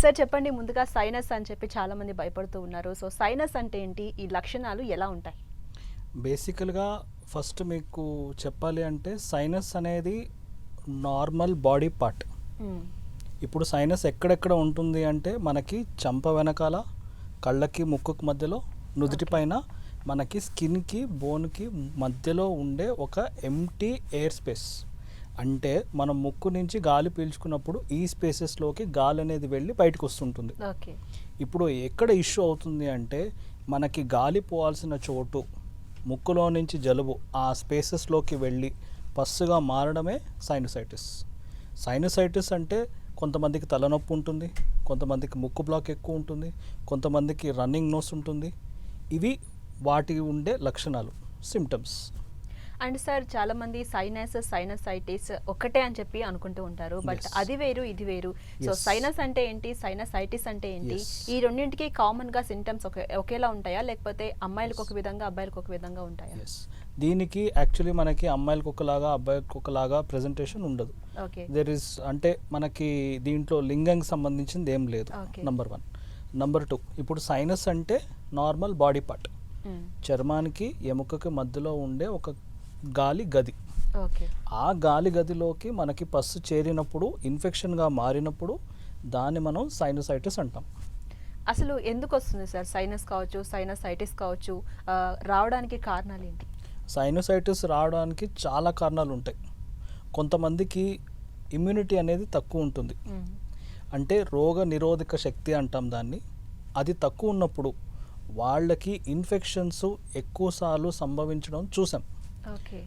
Sir చెప్పండి ముందుగా sinus అని చెప్పి చాలా మంది భయపడుతూ ఉన్నారు. సో సైనస్ అంటే ఏంటి? ఈ లక్షణాలు ఎలా ఉంటాయి? బేసికల్గా ఫస్ట్ మీకు చెప్పాలి అంటే సైనస్ అనేది నార్మల్ బాడీ పార్ట్. ఇప్పుడు సైనస్ ఎక్కడెక్కడ ఉంటుంది అంటే మనకి చంప వెనకాల కళ్ళకి ముక్కుకు మధ్యలో నుదుటి పైన మనకి స్కిన్కి బోన్కి మధ్యలో ఉండే ఒక ఎంటీ ఎయిర్ స్పేస్ అంటే మనం ముక్కు నుంచి గాలి పీల్చుకున్నప్పుడు ఈ స్పేసెస్లోకి గాలి అనేది వెళ్ళి బయటకు వస్తుంటుంది. ఇప్పుడు ఎక్కడ ఇష్యూ అవుతుంది అంటే మనకి గాలి పోవాల్సిన చోటు ముక్కులో నుంచి జలుబు ఆ స్పేసెస్లోకి వెళ్ళి పస్సుగా మారడమే సైనసైటిస్ సైనసైటిస్ అంటే కొంతమందికి తలనొప్పి ఉంటుంది కొంతమందికి ముక్కు బ్లాక్ ఎక్కువ ఉంటుంది కొంతమందికి రన్నింగ్ నోస్ ఉంటుంది. ఇవి వాటి ఉండే లక్షణాలు సిమ్టమ్స్ అండ్ సార్ చాలా మంది సైనస్ సైనసైటిస్ ఒకటే అని చెప్పి అనుకుంటూ ఉంటారు. బట్. అది వేరు ఇది వేరు. సో. సైనస్ అంటే ఏంటి? సైనసైటిస్ అంటే ఏంటి. ఈ రెండింటికి కామన్గా సిమ్టమ్స్ ఒకే ఒకేలా ఉంటాయా? లేకపోతే అమ్మాయిలకు ఒక విధంగా అబ్బాయిలకు ఒక విధంగా ఉంటాయా? దీనికి యాక్చువల్లీ మనకి అమ్మాయిలకు ఒకలాగా అబ్బాయిలకు ఒకలాగా ప్రజెంటేషన్ ఉండదు. దెర్ ఇస్ అంటే మనకి దీంట్లో లింగంకి సంబంధించింది ఏం లేదు. నంబర్ వన్ నంబర్ టూ ఇప్పుడు సైనస్ అంటే నార్మల్ బాడీ పార్ట్. చర్మానికి ఎముకకి మధ్యలో ఉండే ఒక గాలి గది. ఓకే. ఆ గాలి గదిలోకి మనకి పస్సు చేరినప్పుడు ఇన్ఫెక్షన్గా మారినప్పుడు దాన్ని మనం సైనసైటిస్ అంటాం. అసలు ఎందుకు వస్తుంది సార్ సైనస్ కావచ్చు సైనసైటిస్ కావచ్చు? రావడానికి కారణాలు ఏంటి? సైనసైటిస్ రావడానికి చాలా కారణాలు ఉంటాయి. కొంతమందికి ఇమ్యూనిటీ అనేది తక్కువ ఉంటుంది. అంటే రోగ నిరోధక శక్తి అంటాం దాన్ని. అది తక్కువ ఉన్నప్పుడు వాళ్ళకి ఇన్ఫెక్షన్స్ ఎక్కువసార్లు సంభవించడం చూసాం.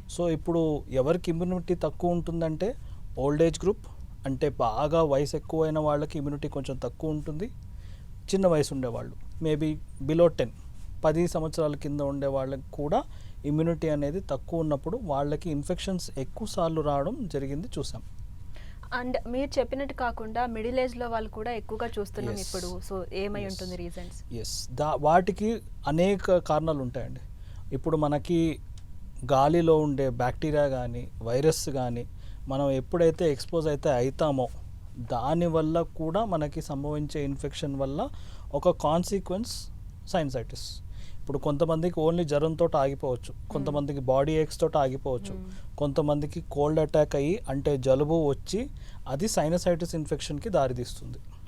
సో ఇప్పుడు ఎవరికి ఇమ్యూనిటీ తక్కువ ఉంటుందంటే ఓల్డ్ ఏజ్ గ్రూప్ అంటే బాగా వయసు ఎక్కువైన వాళ్ళకి ఇమ్యూనిటీ కొంచెం తక్కువ ఉంటుంది. చిన్న వయసు ఉండేవాళ్ళు మేబీ బిలో టెన్ పది సంవత్సరాల కింద ఉండే వాళ్ళకి కూడా ఇమ్యూనిటీ అనేది తక్కువ ఉన్నప్పుడు వాళ్ళకి ఇన్ఫెక్షన్స్ ఎక్కువ సార్లు రావడం జరిగింది చూసాం. అండ్ మీరు చెప్పినట్టు కాకుండా మిడిల్ ఏజ్లో వాళ్ళు కూడా ఎక్కువగా చూస్తున్నాం. ఇప్పుడు. సో ఏమై. ఉంటుంది రీజన్స్ ఎస్ దా వాటికి అనేక కారణాలు ఉంటాయండి. ఇప్పుడు మనకి గాలిలో ఉండే బ్యాక్టీరియా కానీ వైరస్ కానీ మనం ఎప్పుడైతే ఎక్స్పోజ్ అయితే అవుతామో దానివల్ల కూడా మనకి సంభవించే ఇన్ఫెక్షన్ వల్ల ఒక కాన్సిక్వెన్స్ సైన్సైటిస్. ఇప్పుడు కొంతమందికి ఓన్లీ జ్వరంతో ఆగిపోవచ్చు కొంతమందికి బాడీ ఏక్స్ తోటి ఆగిపోవచ్చు కొంతమందికి కోల్డ్ అటాక్ అయ్యి అంటే జలుబు వచ్చి అది సైనసైటిస్ ఇన్ఫెక్షన్కి దారితీస్తుంది.